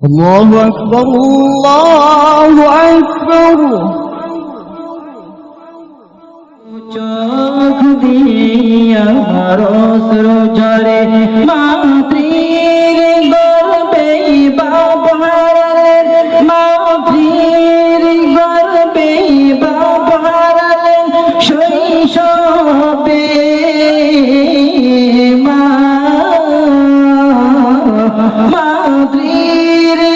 الله أكبر الله أكبر চোখ দিয়া রসর জরে মাতৃর গর্বে বাবারের মাতৃর গর্বে বাবারের শৈশবে মা মাতৃর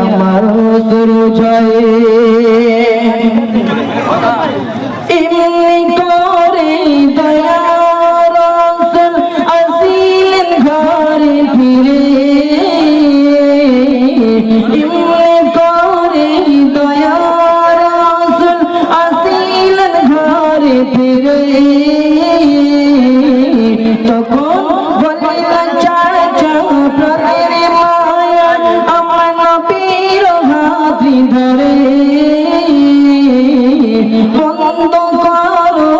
আমার শুরু জয়। এমনি করে দয়ার আসিলেন ঘরে ফিরে। ধরে। বন্ধ করো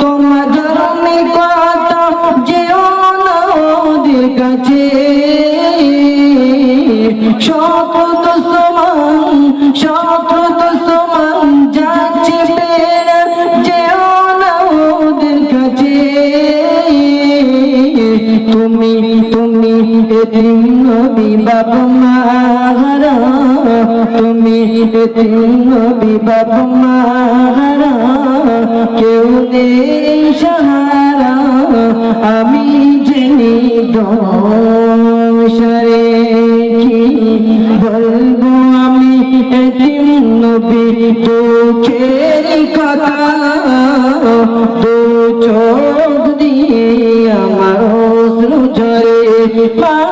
তোমার ধর্মে কথা যেও না ওদের কাছে। শত সমান শত সমান যাচ্ছে পেরা যেও কাছে। তুমি তুমি নবী বাবা মাহারা, তুমি এতিম নবী বাবা মাহারা, কেউ নেই সাহারা, আমি জেনে দোষরে কি বলব আমি এতিম নবী তোকের কথা দিয়ে We Bye.